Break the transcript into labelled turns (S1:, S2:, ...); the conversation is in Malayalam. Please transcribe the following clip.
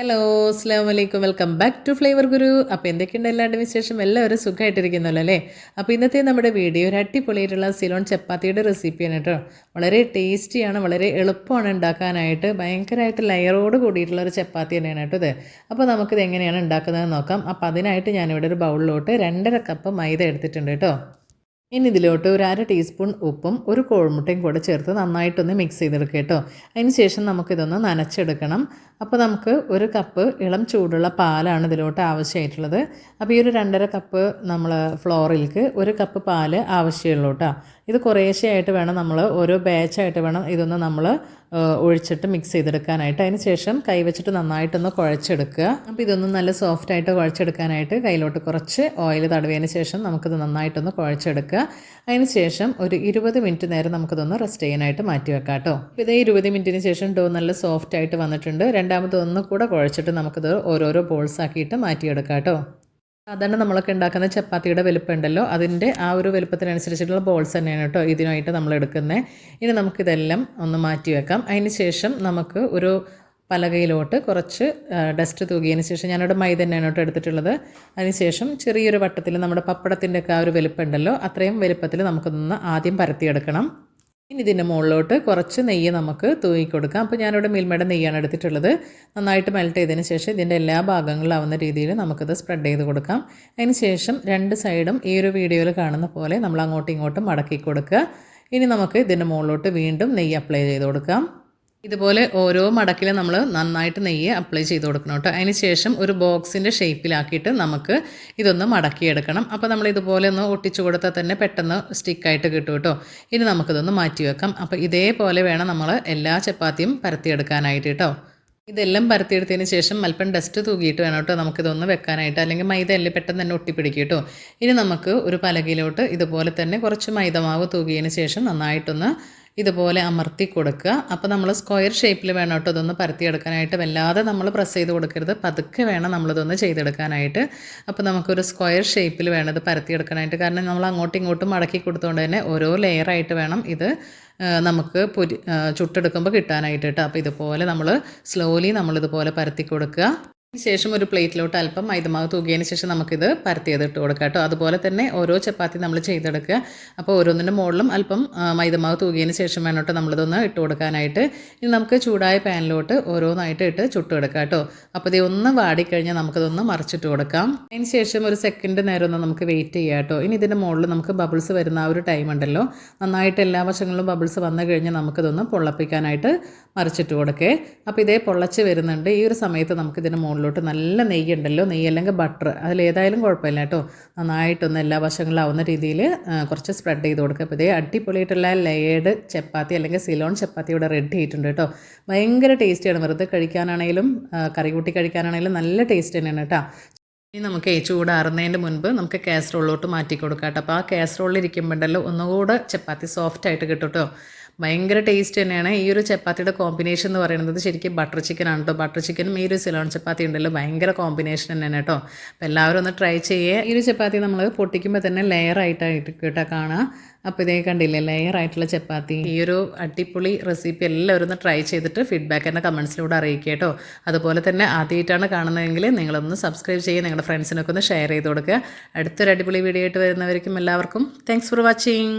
S1: ഹലോ അസ്സാം വലൈക്കും welcome back to flavour guru അപ്പോൾ എന്തൊക്കെയുണ്ട് എല്ലാവരുടെ വിശേഷം? എല്ലാവരും സുഖമായിട്ടിരിക്കുന്നല്ലോ അല്ലേ? അപ്പോൾ ഇന്നത്തെ നമ്മുടെ വീഡിയോ ഒരു അടിപൊളിയായിട്ടുള്ള സിലോൺ ചപ്പാത്തിയുടെ റെസിപ്പിയാണ് കേട്ടോ. വളരെ ടേസ്റ്റിയാണ് വളരെ എളുപ്പമാണ് ഉണ്ടാക്കാനായിട്ട്. ഭയങ്കരമായിട്ട് ലെയറോട് കൂടിയിട്ടുള്ള ഒരു ചപ്പാത്തി തന്നെയാണ് കേട്ടോ ഇത്. അപ്പോൾ നമുക്കിത് എങ്ങനെയാണ് ഉണ്ടാക്കുന്നതെന്ന് നോക്കാം. അപ്പോൾ അതിനായിട്ട് ഞാനിവിടെ ഒരു ബൗളിലോട്ട് രണ്ടര കപ്പ് മൈദ എടുത്തിട്ടുണ്ട് കേട്ടോ. ഇനി ഇതിലോട്ട് ഒരു അര ടീസ്പൂൺ ഉപ്പും ഒരു കോഴിമുട്ടയും കൂടെ ചേർത്ത് നന്നായിട്ടൊന്ന് മിക്സ് ചെയ്തെടുക്കുക കേട്ടോ. അതിന് ശേഷം നമുക്കിതൊന്ന് നനച്ചെടുക്കണം. അപ്പോൾ നമുക്ക് ഒരു കപ്പ് ഇളം ചൂടുള്ള പാലാണ് ഇതിലോട്ട് ആവശ്യമായിട്ടുള്ളത്. അപ്പോൾ ഈ ഒരു രണ്ടര കപ്പ് നമ്മൾ ഫ്ലോറിൽക്ക് ഒരു കപ്പ് പാൽ ആവശ്യമുള്ളൂ കേട്ടോ. ഇത് കുറേശ്ശെയായിട്ട് വേണം നമ്മൾ ഓരോ ബാച്ചായിട്ട് വേണം ഇതൊന്ന് നമ്മൾ ഒഴിച്ചിട്ട് മിക്സ് ചെയ്തെടുക്കാനായിട്ട്. അതിന് ശേഷം കൈ വെച്ചിട്ട് നന്നായിട്ടൊന്ന് കുഴച്ചെടുക്കുക. അപ്പോൾ ഇതൊന്ന് നല്ല സോഫ്റ്റ് ആയിട്ട് കുഴച്ചെടുക്കാനായിട്ട് കയ്യിലോട്ട് കുറച്ച് ഓയിൽ തടവിയതിന് ശേഷം നമുക്കിത് നന്നായിട്ടൊന്ന് കുഴച്ചെടുക്കുക. അതിന് ശേഷം ഒരു ഇരുപത് മിനിറ്റ് നേരം നമുക്കിതൊന്ന് റെസ്റ്റ് ചെയ്യാനായിട്ട് മാറ്റി വെക്കാം കേട്ടോ. ഇതേ ഇരുപത് മിനിറ്റിന് ശേഷം ഡോ നല്ല സോഫ്റ്റ് ആയിട്ട് വന്നിട്ടുണ്ട്. രണ്ടാമത് ഒന്ന് കൂടെ കുഴച്ചിട്ട് നമുക്കിത് ഓരോരോ ബോൾസ് ആക്കിയിട്ട് മാറ്റിയെടുക്കാം കേട്ടോ. സാധാരണ നമ്മളൊക്കെ ഉണ്ടാക്കുന്ന ചപ്പാത്തിയുടെ വലുപ്പം ഉണ്ടല്ലോ അതിന്റെ ആ ഒരു വലുപ്പത്തിനനുസരിച്ചിട്ടുള്ള ബോൾസ് തന്നെയാണ് കേട്ടോ ഇതിനായിട്ട് നമ്മൾ എടുക്കുന്നത് ഇനി നമുക്കിതെല്ലാം ഒന്ന് മാറ്റി വെക്കാം. അതിന് ശേഷം നമുക്ക് ഒരു പലകയിലോട്ട് കുറച്ച് ഡസ്റ്റ് തൂകിയതിന് ശേഷം ഞാനിവിടെ മൈദ തന്നെയാണ് കേട്ടോ എടുത്തിട്ടുള്ളത്. അതിനുശേഷം ചെറിയൊരു വട്ടത്തിൽ നമ്മുടെ പപ്പടത്തിന്റെ ഒക്കെ ആ ഒരു വലുപ്പം ഉണ്ടല്ലോ അത്രയും വലുപ്പത്തിൽ നമുക്കൊന്ന് ആദ്യം പരത്തിയെടുക്കണം. ഇനി ഇതിന്റെ മുകളിലോട്ട് കുറച്ച് നെയ്യ് നമുക്ക് തൂക്കി കൊടുക്കാം അപ്പോൾ ഞാനിവിടെ മിൽമയുടെ നെയ്യാണ് എടുത്തിട്ടുള്ളത്. നന്നായിട്ട് മെൽറ്റ് ചെയ്തതിന് ശേഷം ഇതിന്റെ എല്ലാ ഭാഗങ്ങളിലാവുന്ന രീതിയിൽ നമുക്കിത് സ്പ്രെഡ് ചെയ്ത് കൊടുക്കാം. അതിന് ശേഷം രണ്ട് സൈഡും ഈ ഒരു വീഡിയോയിൽ കാണുന്ന പോലെ നമ്മൾ അങ്ങോട്ടും ഇങ്ങോട്ടും മടക്കി കൊടുക്കുക. ഇനി നമുക്ക് ഇതിന്റെ മുകളിലോട്ട് വീണ്ടും നെയ്യ് അപ്ലൈ ചെയ്ത് കൊടുക്കാം. ഇതുപോലെ ഓരോ മടക്കിലും നമ്മൾ നന്നായിട്ട് നെയ്യ് അപ്ലൈ ചെയ്ത് കൊടുക്കണം കേട്ടോ. അതിന് ശേഷം ഒരു ബോക്സിന്റെ ഷേപ്പിലാക്കിയിട്ട് നമുക്ക് ഇതൊന്ന് മടക്കിയെടുക്കണം. അപ്പോൾ നമ്മൾ ഇതുപോലെ ഒന്ന് ഒട്ടിച്ചു കൊടുത്താൽ തന്നെ പെട്ടെന്ന് സ്റ്റിക്കായിട്ട് കിട്ടും കേട്ടോ. ഇനി നമുക്കിതൊന്ന് മാറ്റി വെക്കാം. അപ്പോൾ ഇതേപോലെ വേണം നമ്മൾ എല്ലാ ചപ്പാത്തിയും പരത്തിയെടുക്കാനായിട്ട് കേട്ടോ. ഇതെല്ലാം പരത്തിയെടുത്തതിന് ശേഷം അല്പം ഡസ്റ്റ് തൂക്കിയിട്ട് വേണം കേട്ടോ നമുക്കിതൊന്ന് വെക്കാനായിട്ട്. അല്ലെങ്കിൽ മൈദ അല്ലേ പെട്ടെന്ന് തന്നെ ഒട്ടിപ്പിടിക്കും കേട്ടോ. ഇനി നമുക്ക് ഒരു പലകയിലോട്ട് ഇതുപോലെ തന്നെ കുറച്ച് മൈദമാവ് തൂകിയതിന് ശേഷം നന്നായിട്ടൊന്ന് ഇതുപോലെ അമർത്തി കൊടുക്കുക. അപ്പോൾ നമ്മൾ സ്ക്വയർ ഷേപ്പിൽ വേണം കേട്ടോ ഇതൊന്ന് പരത്തിയെടുക്കാനായിട്ട്. വല്ലാതെ നമ്മൾ പ്രസ് ചെയ്ത് കൊടുക്കരുത്. പതുക്കെ വേണം നമ്മളിതൊന്ന് ചെയ്തെടുക്കാനായിട്ട്. അപ്പോൾ നമുക്കൊരു സ്ക്വയർ ഷേപ്പിൽ വേണം ഇത് പരത്തിയെടുക്കാനായിട്ട്. കാരണം നമ്മൾ അങ്ങോട്ടും ഇങ്ങോട്ടും മടക്കി കൊടുത്തുകൊണ്ട് തന്നെ ഓരോ ലെയറായിട്ട് വേണം ഇത് നമുക്ക് ചുട്ടെടുക്കുമ്പോൾ കിട്ടാനായിട്ട് കേട്ടോ. അപ്പോൾ ഇതുപോലെ നമ്മൾ സ്ലോലി നമ്മളിതുപോലെ പരത്തി കൊടുക്കുക. ശേഷം ഒരു പ്ലേറ്റിലോട്ട് അല്പം മൈദമാവ് തൂകിയതിന് ശേഷം നമുക്കിത് പരത്തിയത് ഇട്ട് കൊടുക്കാം കേട്ടോ. അതുപോലെ തന്നെ ഓരോ ചപ്പാത്തി നമ്മൾ ചെയ്തെടുക്കുക. അപ്പോൾ ഓരോന്നിന്റെ മുകളിലും അല്പം മൈദമാവ് തൂകിയതിന് ശേഷം വേണം കേട്ടോ നമ്മളിതൊന്ന് ഇട്ട് കൊടുക്കാനായിട്ട്. ഇനി നമുക്ക് ചൂടായ പാനിലോട്ട് ഓരോന്നായിട്ട് ഇട്ട് ചുട്ടെടുക്കാം കേട്ടോ. അപ്പോൾ ഇത് ഒന്ന് വാടിക്കഴിഞ്ഞാൽ നമുക്കിതൊന്ന് മറിച്ചിട്ട് കൊടുക്കാം. അതിന് ശേഷം ഒരു സെക്കൻഡ് നേരം ഒന്ന് നമുക്ക് വെയിറ്റ് ചെയ്യാം കേട്ടോ. ഇനി ഇതിന്റെ മുകളിൽ നമുക്ക് ബബിൾസ് വരുന്ന ആ ഒരു ടൈം ഉണ്ടല്ലോ. നന്നായിട്ട് എല്ലാ വശങ്ങളിലും ബബിൾസ് വന്നു കഴിഞ്ഞാൽ നമുക്കിതൊന്ന് പൊള്ളപ്പിക്കാനായിട്ട് മറിച്ചിട്ട് കൊടുക്കേ. അപ്പോൾ ഇതേ പൊള്ളച്ച് വരുന്നുണ്ട്. ഈ ഒരു സമയത്ത് നമുക്കിതിന്റെ മുകളിൽ മുകളിലോട്ട് നല്ല നെയ്യുണ്ടല്ലോ നെയ്യ് അല്ലെങ്കിൽ ബട്ടർ അതിലേതായാലും കുഴപ്പമില്ല കേട്ടോ. നന്നായിട്ടൊന്ന് എല്ലാ വശങ്ങളിലാവുന്ന രീതിയിൽ കുറച്ച് സ്പ്രെഡ് ചെയ്ത് കൊടുക്കുക. അപ്പോൾ ഇതേ അടിപൊളിയായിട്ടുള്ള ലേഡ് ചപ്പാത്തി അല്ലെങ്കിൽ സിലോൺ ചപ്പാത്തി ഇവിടെ റെഡി ആയിട്ടുണ്ട് കേട്ടോ. ഭയങ്കര ടേസ്റ്റിയാണ് വെറുതെ കഴിക്കാനാണെങ്കിലും കറി കൂട്ടി കഴിക്കാനാണെങ്കിലും നല്ല ടേസ്റ്റ് തന്നെയാണ് കേട്ടോ. ഇനി നമുക്ക് ചൂടാറുന്നതിന്റെ മുൻപ് നമുക്ക് കാസറോളിലോട്ട് മാറ്റി കൊടുക്കാം കേട്ടോ. അപ്പോൾ ആ കാസറോളിൽ ഇരിക്കുമ്പോണ്ടല്ലോ ഒന്നുകൂടെ ചപ്പാത്തി സോഫ്റ്റ് ആയിട്ട് കിട്ടും കേട്ടോ ഭയങ്കര ടേസ്റ്റ് തന്നെയാണ്. ഈ ഒരു ചപ്പാത്തിയുടെ കോമ്പിനേഷൻ എന്ന് പറയുന്നത് ശരിക്കും ബട്ടർ ചിക്കൻ ആണ് കേട്ടോ ബട്ടർ ചിക്കനും ഈ ഒരു സിലോൺ ചപ്പാത്തി ഉണ്ടല്ലോ. ഭയങ്കര കോമ്പിനേഷൻ തന്നെയാണ് കേട്ടോ അപ്പോൾ എല്ലാവരും ഒന്ന് ട്രൈ ചെയ്യുക ഈ ഒരു ചപ്പാത്തി നമ്മൾ പൊട്ടിക്കുമ്പോൾ തന്നെ ലെയർ ആയിട്ടായിട്ട് കേട്ടോ കാണാം. അപ്പോൾ ഇതേ കണ്ടില്ലേ ലെയർ ആയിട്ടുള്ള ചപ്പാത്തി. ഈ ഒരു അടിപൊളി റെസിപ്പി എല്ലാവരും ഒന്ന് ട്രൈ ചെയ്തിട്ട് ഫീഡ്ബാക്ക് എന്റെ കമൻസിലൂടെ അറിയിക്കുക കേട്ടോ. അതുപോലെ തന്നെ ആദ്യമായിട്ടാണ് കാണുന്നതെങ്കിൽ നിങ്ങളൊന്ന് സബ്സ്ക്രൈബ് ചെയ്യുക നിങ്ങളുടെ ഫ്രണ്ട്സിനൊക്കെ ഒന്ന് ഷെയർ ചെയ്ത് കൊടുക്കുക അടുത്തൊരു അടിപൊളി വീഡിയോ ആയിട്ട് വരുന്നവർക്കും എല്ലാവർക്കും താങ്ക്സ് ഫോർ വാച്ചിങ്